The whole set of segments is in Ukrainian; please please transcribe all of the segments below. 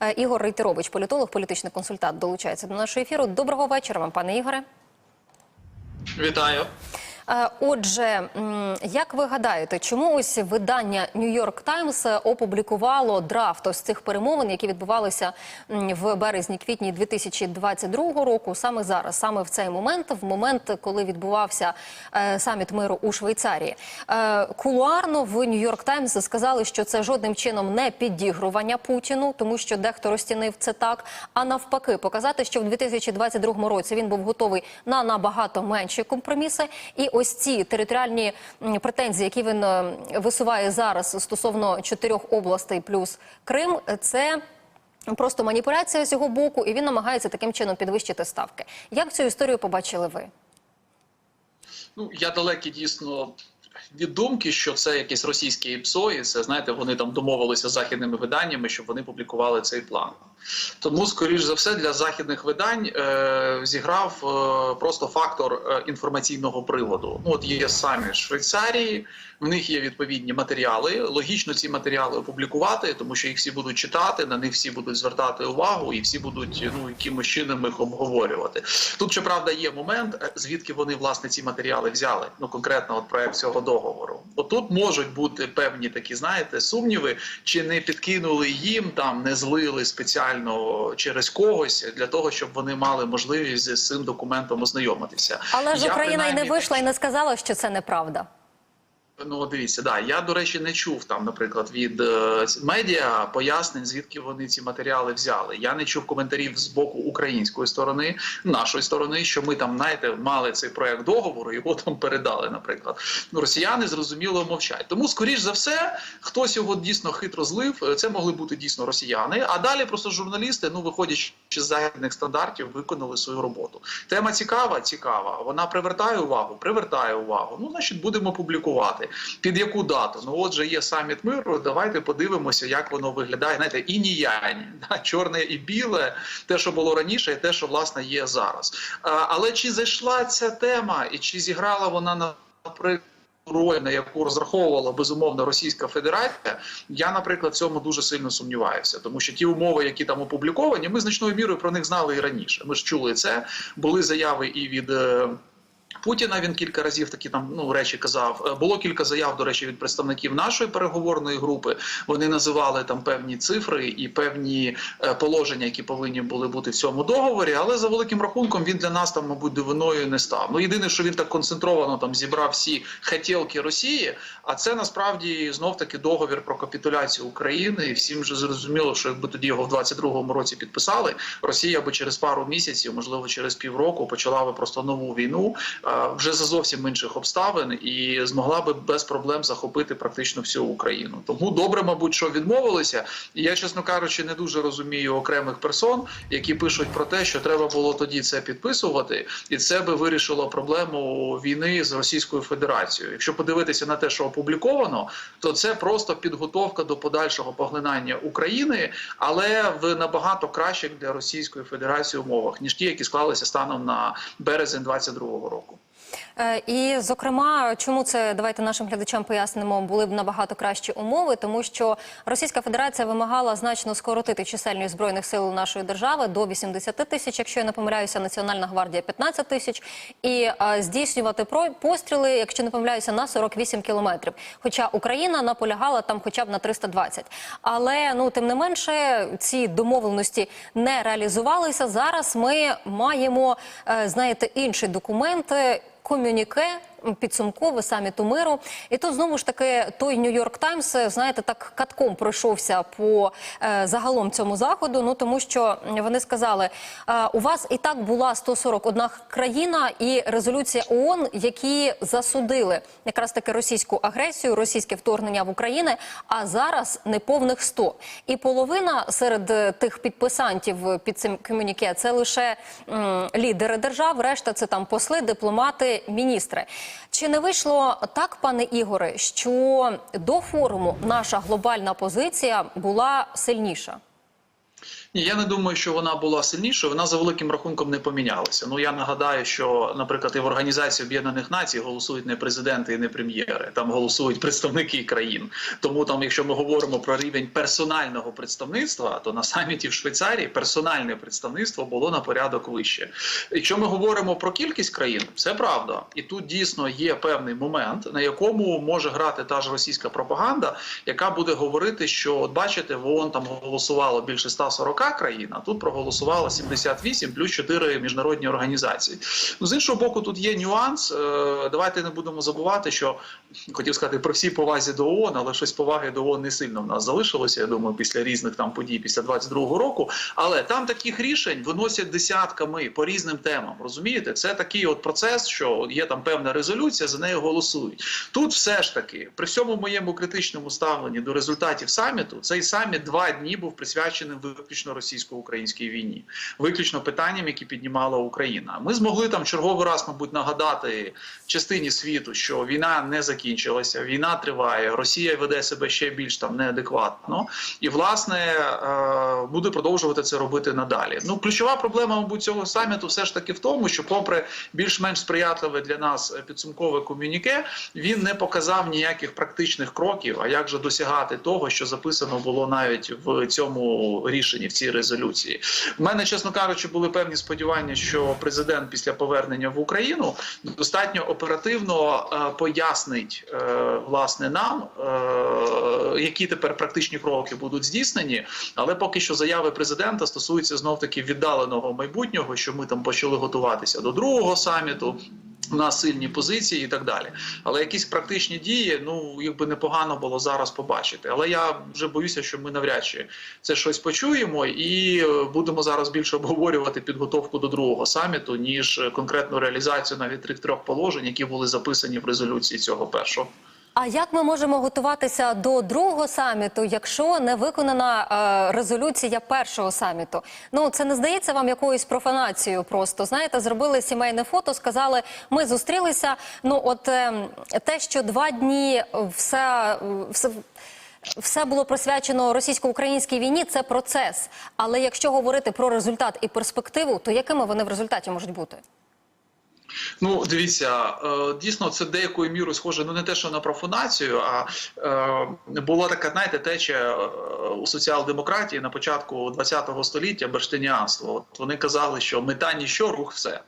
Е, Ігор Рейтерович, політолог, політичний консультант, долучається до нашого ефіру. Доброго вечора вам, пане Ігоре. Вітаю. Е, Отже, як ви гадаєте, чому ось видання York Times опублікувало драфт ось цих перемовин, які відбувалися в березні-квітні 2022 року, саме зараз, саме в цей момент, в момент, коли відбувався е, саміт миру у Швейцарії, Е, кулуарно в York Times сказали, що це жодним чином не підігрування Путіну, тому що дехто розцінив це так. А навпаки, показати, що в 2022 році він був готовий на набагато менші компроміси. І ось ці територіальні претензії, які він е, висуває зараз стосовно чотирьох областей плюс Крим, це. Просто маніпуляція з його боку, і він намагається таким чином підвищити ставки. Як цю історію побачили ви? Ну я далекий дійсно від думки, що це якесь російське ПСО, і це знаєте, вони там домовилися з західними виданнями, щоб вони публікували цей план. Тому, скоріш за все, для західних видань е, зіграв е, просто фактор е, інформаційного приводу. Ну, от є самі Швейцарії, в них є відповідні матеріали. Логічно ці матеріали опублікувати, тому що їх всі будуть читати, на них всі будуть звертати увагу, і всі будуть ну якимось чином їх обговорювати. Тут щоправда є момент, е, звідки вони власне ці матеріали взяли. Ну конкретно, от проект цього договору. Отут можуть бути певні такі, знаєте, сумніви, чи не підкинули їм там, не злили спеціально через когось для того, щоб вони мали можливість з цим документом ознайомитися. Але ж Я Україна й не вийшла і не сказала, що це неправда. Ну, дивіться, да. Я, до речі, не чув там, наприклад, від е, медіа пояснень, звідки вони ці матеріали взяли. Я не чув коментарів з боку української сторони, нашої сторони, що ми там, знаєте, мали цей проект договору, його там передали, наприклад. Ну, росіяни зрозуміло мовчать. Тому, скоріш за все, хтось його дійсно хитро злив. Е, Це могли бути дійсно росіяни. А далі просто журналісти, ну виходячи з західних стандартів, виконали свою роботу. Тема цікава, цікава. Вона привертає увагу, привертає увагу. Ну, значить, будемо публікувати. Під яку дату? Ну, отже, є саміт миру. Давайте подивимося, як воно виглядає. Знаєте, і ніяні, да? чорне і біле, те, що було раніше, і те, що власне є зараз. А, але чи зайшла ця тема, і чи зіграла вона наприклад? Роль, на яку розраховувала безумовно Російська Федерація, я, наприклад, в цьому дуже сильно сумніваюся, тому що ті умови, які там опубліковані, ми значною мірою про них знали і раніше. Ми ж чули це. Були заяви і від. Путіна він кілька разів такі там ну речі казав. Е, Було кілька заяв, до речі, від представників нашої переговорної групи. Вони називали там певні цифри і певні е, положення, які повинні були бути в цьому договорі. Але за великим рахунком він для нас там, мабуть, дивиною не став. Ну єдине, що він так концентровано там зібрав всі хотілки Росії. А це насправді знов таки договір про капітуляцію України. І всім вже зрозуміло, що якби тоді його в 22-му році підписали, Росія би через пару місяців, можливо, через півроку, почала би просто нову війну вже за зовсім інших обставин і змогла би без проблем захопити практично всю Україну. Тому добре, мабуть, що відмовилися. І я, чесно кажучи, не дуже розумію окремих персон, які пишуть про те, що треба було тоді це підписувати, і це би вирішило проблему війни з Російською Федерацією. Якщо подивитися на те, що опубліковано, то це просто підготовка до подальшого поглинання України, але в набагато кращих для Російської Федерації умовах ніж ті, які склалися станом на березень 22-го року. Е, І, зокрема, чому це давайте нашим глядачам пояснимо, були б набагато кращі умови, тому що Російська Федерація вимагала значно скоротити чисельність збройних сил нашої держави до 80 тисяч, якщо я не помиляюся, Національна гвардія 15 тисяч, і е, здійснювати постріли, якщо не помиляюся, на 48 кілометрів. Хоча Україна наполягала там, хоча б на 320. Але ну тим не менше, ці домовленості не реалізувалися. Зараз ми маємо, е, знаєте, інший документ. Комюніке підсумкове саміту миру. І тут знову ж таки той Нью-Йорк Таймс, знаєте, так катком пройшовся по е, загалом цьому заходу. Ну тому що вони сказали, е, у вас і так була 141 країна і резолюція ООН, які засудили якраз таки російську агресію, російське вторгнення в Україну, а зараз неповних 100. І половина серед е, тих підписантів під цим комюніке це лише м, лідери держав, решта це там посли, дипломати, міністри. Чи не вийшло так, пане Ігоре, що до форуму наша глобальна позиція була сильніша? Ні, я не думаю, що вона була сильнішою. Вона за великим рахунком не помінялася. Ну я нагадаю, що, наприклад, і в Організації Об'єднаних Націй голосують не президенти і не прем'єри, там голосують представники країн. Тому там, якщо ми говоримо про рівень персонального представництва, то на саміті в Швейцарії персональне представництво було на порядок вище. Якщо ми говоримо про кількість країн, це правда, і тут дійсно є певний момент, на якому може грати та ж російська пропаганда, яка буде говорити, що от бачите, в ООН там голосувало більше 140 країн, а тут проголосувало 78 плюс 4 міжнародні організації. Ну з іншого боку, тут є нюанс. Е, Давайте не будемо забувати, що хотів сказати про всі повазі до ООН, але щось поваги до ООН не сильно в нас залишилося. Я думаю, після різних там подій, після 22-го року. Але там таких рішень виносять десятками по різним темам. Розумієте, це такий от процес, що є там певна резолюція, за нею голосують. Тут все ж таки, при всьому моєму критичному ставленні до результатів саміту, цей саміт два дні був присвячений виключно російсько-українській війні, виключно питанням, які піднімала Україна. Ми змогли там черговий раз, мабуть, нагадати частині світу, що війна не закінчилася, війна триває, Росія веде себе ще більш там неадекватно, і власне е, буде продовжувати це робити надалі. Ну, ключова проблема, мабуть, цього саміту все ж таки в тому, що, попри більш-менш сприятливе для нас підсумкове комюніке, він не показав ніяких практичних кроків. А як же досягати того, що записано було навіть в цьому рішенні, цій резолюції? У мене, чесно кажучи, були певні сподівання, що президент після повернення в Україну достатньо оперативно е, пояснить е, власне нам, е, які тепер практичні кроки будуть здійснені. Але поки що заяви президента стосуються знов таки віддаленого майбутнього, що ми там почали готуватися до другого саміту. У нас сильні позиції і так далі. Але якісь практичні дії, ну якби непогано було зараз побачити. Але я вже боюся, що ми навряд чи це щось почуємо, і е, будемо зараз більше обговорювати підготовку до другого саміту, ніж конкретну реалізацію навіть трьох положень, які були записані в резолюції цього першого. А як ми можемо готуватися до другого саміту, якщо не виконана е, резолюція першого саміту? Ну це не здається вам якоюсь профанацією? Просто знаєте, зробили сімейне фото, сказали, ми зустрілися. Ну, от е, те, що два дні все. все все було присвячено російсько-українській війні. Це процес. Але якщо говорити про результат і перспективу, то якими вони в результаті можуть бути? Ну, дивіться, е, дійсно, це деякою мірою схоже ну не те, що на профанацію, а е, була така, знаєте, теча е, у соціал-демократії на початку ХХ століття берштиніанство. От вони казали, що мета ніщо, рух все.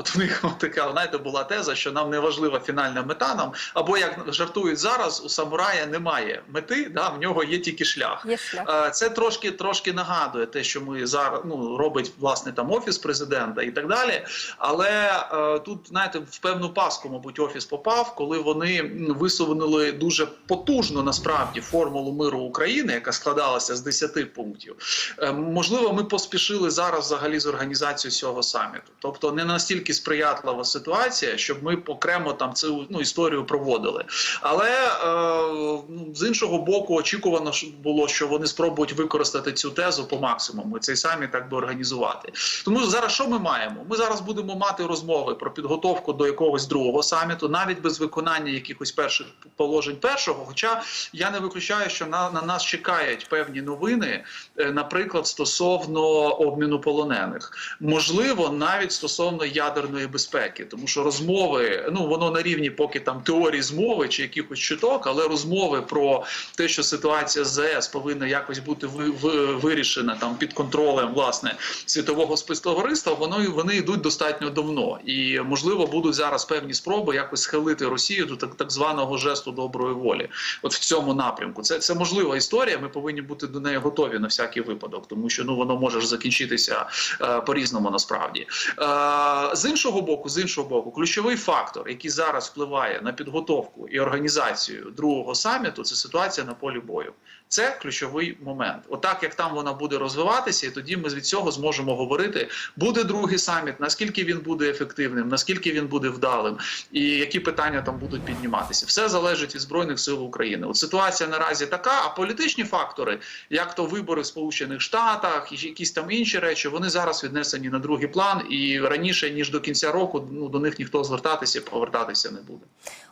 От в них така, знаєте, була теза, що нам не важлива фінальна мета. Нам або як жартують зараз, у самурая немає мети, да в нього є тільки шлях. Є шлях. Е, Це трошки трошки нагадує те, що ми зараз ну робить власне там офіс президента і так далі. Але е, тут знаєте, в певну паску, мабуть, офіс попав, коли вони висунули дуже потужно насправді формулу миру України, яка складалася з 10 пунктів. Е, Можливо, ми поспішили зараз взагалі з організацією цього саміту. Тобто не настільки сприятлива ситуація, щоб ми окремо там цю ну, історію проводили. Але е, ну, з іншого боку, очікувано було, що вони спробують використати цю тезу по максимуму. Цей саміт так би організувати. Тому зараз що ми маємо? Ми зараз будемо мати розмови про підготовку до якогось другого саміту, навіть без виконання якихось перших положень першого. Хоча я не виключаю, що на, на нас чекають певні новини, е, наприклад, стосовно обміну полонених, можливо, навіть стосовно ядерної безпеки, тому що розмови, ну воно на рівні поки там теорії змови чи якихось чуток, але розмови про те, що ситуація з ЗС повинна якось бути ви, ви, вирішена там під контролем власне світового спецтовариства, воно вони йдуть достатньо давно, і можливо будуть зараз певні спроби якось схилити Росію до так, так званого жесту доброї волі. От в цьому напрямку це, це можлива історія. Ми повинні бути до неї готові на всякий випадок, тому що ну воно може закінчитися е, по різному насправді. Е, з іншого боку, з іншого боку, ключовий фактор, який зараз впливає на підготовку і організацію другого саміту, це ситуація на полі бою. Це ключовий момент. Отак, як там вона буде розвиватися, і тоді ми від цього зможемо говорити, буде другий саміт, наскільки він буде ефективним, наскільки він буде вдалим, і які питання там будуть підніматися. Все залежить від збройних сил України. От ситуація наразі така, а політичні фактори, як то вибори в Сполучених Штатах, і якісь там інші речі, вони зараз віднесені на другий план і раніше ніж ніж до кінця року ну до них ніхто звертатися повертатися не буде.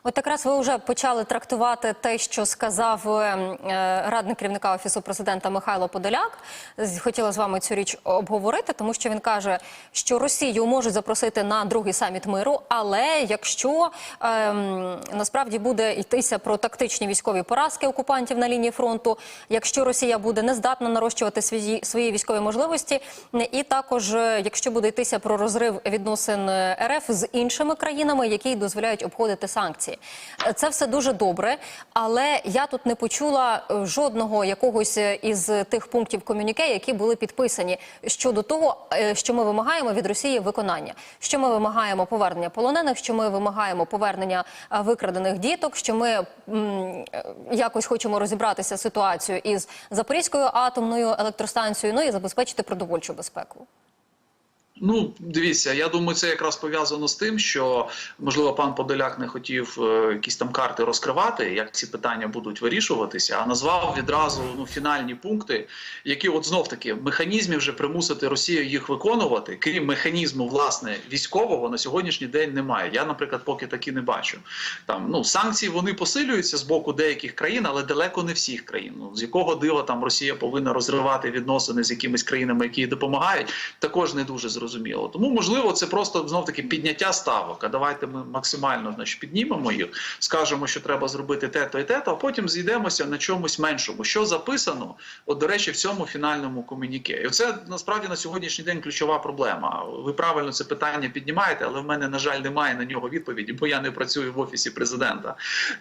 От якраз ви вже почали трактувати те, що сказав е, е, радник керівника офісу президента Михайло Подоляк. Хотіла з вами цю річ обговорити, тому що він каже, що Росію можуть запросити на другий саміт миру, але якщо ем, насправді буде йтися про тактичні військові поразки окупантів на лінії фронту, якщо Росія буде не здатна нарощувати свої, свої військові можливості, і також е, якщо буде йтися про розрив відносин е, РФ з іншими країнами, які дозволяють обходити санкції. Е, Це все дуже добре, але я тут не почула е, жодного якогось із тих пунктів комюніке, які були підписані щодо того, що ми вимагаємо від Росії виконання, що ми вимагаємо повернення полонених, що ми вимагаємо повернення викрадених діток, що ми якось хочемо розібратися з ситуацією із Запорізькою атомною електростанцією, ну і забезпечити продовольчу безпеку. Ну, дивіться, я думаю, це якраз пов'язано з тим, що можливо пан Подоляк не хотів е, якісь там карти розкривати, як ці питання будуть вирішуватися, а назвав відразу ну фінальні пункти, які от знов таки механізмі вже примусити Росію їх виконувати, крім механізму власне військового на сьогоднішній день немає. Я, наприклад, поки такі не бачу. Там ну санкції вони посилюються з боку деяких країн, але далеко не всіх країн. Ну з якого дива там Росія повинна розривати відносини з якимись країнами, які їй допомагають, також не дуже зрозуміло. Тому можливо, це просто знов таки підняття ставок. А давайте ми максимально значить, піднімемо їх, скажемо, що треба зробити те-то і те-то, а потім зійдемося на чомусь меншому. Що записано, от до речі, в цьому фінальному комуніке. І це насправді на сьогоднішній день ключова проблема. Ви правильно це питання піднімаєте, але в мене на жаль немає на нього відповіді, бо я не працюю в офісі президента.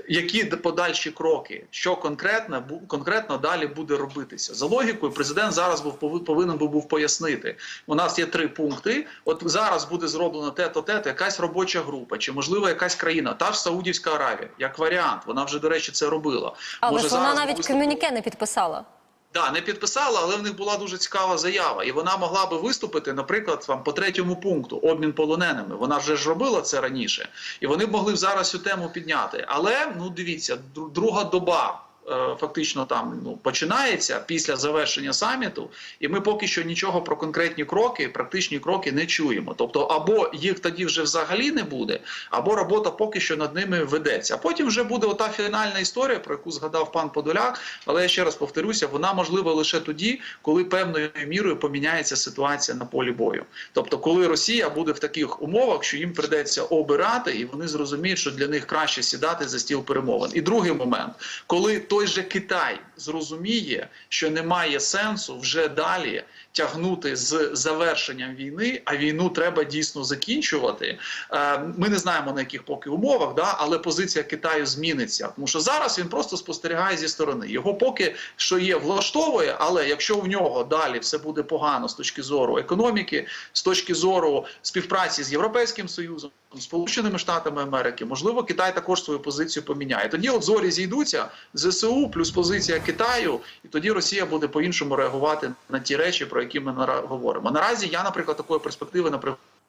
Які подальші кроки, що конкретно конкретно далі буде робитися за логікою? Президент зараз був пови- повинен був пояснити. У нас є три пункти. От зараз буде зроблено те-то, те-то, якась робоча група, чи можливо якась країна, та ж Саудівська Аравія, як варіант. Вона вже до речі це робила. Але Може, ж вона зараз навіть комюніке не підписала. Да, не підписала, але в них була дуже цікава заява, і вона могла би виступити, наприклад, там по третьому пункту обмін полоненими. Вона вже ж робила це раніше, і вони б могли б зараз цю тему підняти. Але ну дивіться, дру- друга доба. Е, Фактично там ну починається після завершення саміту, і ми поки що нічого про конкретні кроки, практичні кроки не чуємо. Тобто, або їх тоді вже взагалі не буде, або робота поки що над ними ведеться. А потім вже буде ота фінальна історія, про яку згадав пан Подоляк. Але я ще раз повторюся, вона можлива лише тоді, коли певною мірою поміняється ситуація на полі бою. Тобто, коли Росія буде в таких умовах, що їм придеться обирати, і вони зрозуміють, що для них краще сідати за стіл перемовин. І другий момент, коли той же Китай зрозуміє, що немає сенсу вже далі тягнути з завершенням війни, а війну треба дійсно закінчувати. Е, Ми не знаємо на яких поки умовах, да, але позиція Китаю зміниться. Тому що зараз він просто спостерігає зі сторони. Його поки що є влаштовує, але якщо в нього далі все буде погано з точки зору економіки, з точки зору співпраці з Європейським Союзом. Сполученими Штатами Америки, можливо, Китай також свою позицію поміняє. Тоді от зорі зійдуться ЗСУ плюс позиція Китаю, і тоді Росія буде по-іншому реагувати на ті речі, про які ми говоримо. Наразі я, наприклад, такої перспективи на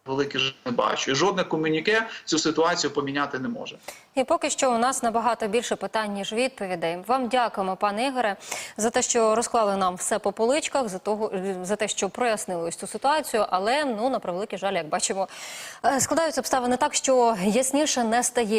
великий жаль, не бачу. І жодне комуніке цю ситуацію поміняти не може. І поки що у нас набагато більше питань, ніж відповідей. Вам дякуємо, пане Ігоре, за те, що розклали нам все по поличках, за того за те, що прояснили ось цю ситуацію. Але ну на превеликий жаль, як бачимо, е, складаються обставини так, що ясніше не стає.